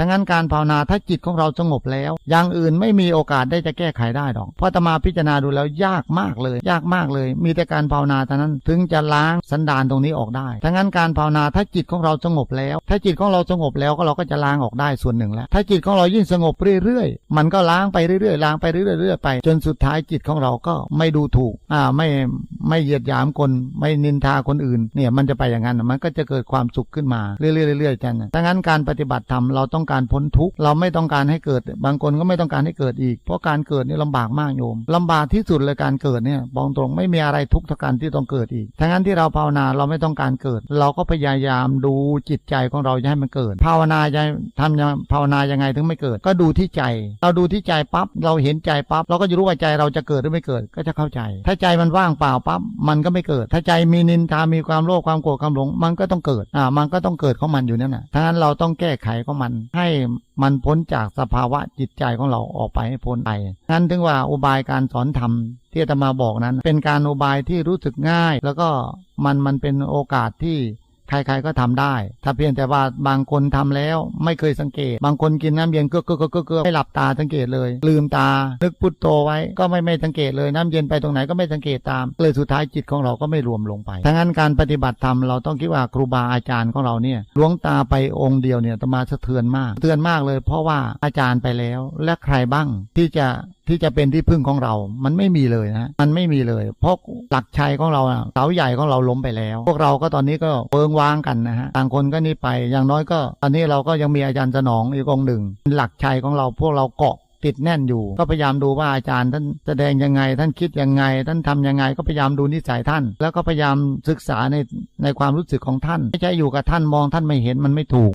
ทั้งนั้นการภาวนาถ้าจิตของเราสงบแล้ว อย่างอื่นไม่มีโอกาสได้จะแก้ไขได้หรอก เพราะตมาพิจารณาดูแล้วยากมากเลย ยากมากเลย มีแต่การภาวนาเท่านั้นถึงจะล้างสันดานตรงนี้ออกได้ ทั้งนั้นการภาวนาถ้าจิตของเราสงบแล้ว ถ้าจิตของเราสงบแล้วก็เราก็จะล้างออกได้ส่วนหนึ่งแล้ว ถ้าจิตของเรายิ่งสงบเรื่อยๆ มันก็ล้างไปเรื่อยๆ ล้างไปเรื่อยๆเรื่อยๆไป จนสุดท้ายจิตของเราก็ไม่ดูถูก อ่า ไม่ไม่เหยียดหยามคน ไม่นินทาคนอื่น เนี่ยมันจะไปอย่างนั้นมันก็จะเกิดความสุขขึ้นมาเรื่อยๆๆจันดังนั้นการปฏิบัติธรรมเราต้องการพ้นทุกข์เราไม่ต้องการให้เกิด บางคนก็ไม่ต้องการให้เกิดอีก เพราะการเกิดนี่ลำบากมากโยมลำบากที่สุดเลยการเกิดเนี่ยบอกตรงไม่มีอะไรทุกข์เท่าการที่ต้องเกิดอีกทั้งนั้นที่เราภาวนาเราไม่ต้องการเกิด เราก็พยายามดูจิตใจของเราจะให้มันเกิด ภาวนาจะทำยังภาวนายังไงถึงไม่เกิด ก็ดูที่ใจ เราดูที่ใจปั๊บเราเห็นใจปั๊บเราก็จะรู้ว่าใจเราจะเกิดหรือไม่เกิดก็จะเข้าใจ ถ้าใจมันว่างเปล่าปั๊บมันก็ไม่เกิด ถ้าใจมีนินทา มีความโลภความโกรธความหลง มันก็ต้องเกิดอ่ามันก็ต้องเกิดของมันอยู่นั่นน่ะทั้งนั้นเราต้องแก้ไขของมันให้มันพ้นจากสภาวะจิตใจของเราออกไปให้พ้นไปนั้นถึงว่าอุบายการสอนธรรมที่จะมาบอกนั้น เป็นการอุบายที่รู้สึกง่าย แล้วก็มันมันเป็นโอกาสที่ ใครๆก็ทำได้ ถ้าเพียงแต่ว่าบางคนทำแล้วไม่เคยสังเกต บางคนกินน้ำเย็นเกือกเกือกเกือกไม่หลับตาสังเกตเลย ลืมตา นึกพุทโธไว้ก็ไม่ไม่สังเกตเลยน้ำเย็นไปตรงไหนก็ไม่สังเกตตาม เลยสุดท้ายจิตของเราก็ไม่รวมลงไปทั้งนั้นการปฏิบัติธรรมเราต้องคิดว่าครูบาอาจารย์ของเราเนี่ยลวงตาไปองค์เดียวเนี่ยตมาสะเทือนมากสะเทือนมากเลย เพราะว่าอาจารย์ไปแล้วและใครบ้างที่จะ ที่จะเป็นที่พึ่งของเรา มันไม่มีเลยนะมันไม่มีเลย เพราะหลักชัยของเราเสาใหญ่ของเราล้มไปแล้ว พวกเราก็ตอนนี้ก็เปิงว้างกันนะฮะต่างคนก็นี่ไปอย่างน้อยก็ ตอนนี้เราก็ยังมีอาจารย์สนองอีกองหนึ่ง หลักชัยของเราพวกเราเกาะติดแน่นอยู่ ก็พยายามดูว่าอาจารย์ท่านแสดงยังไง ท่านคิดยังไง ท่านทำยังไง ก็พยายามดูนิสัยท่าน แล้วก็พยายามศึกษาในในความรู้สึกของท่าน ไม่ใช่อยู่กับท่านมองท่านไม่เห็นมันไม่ถูก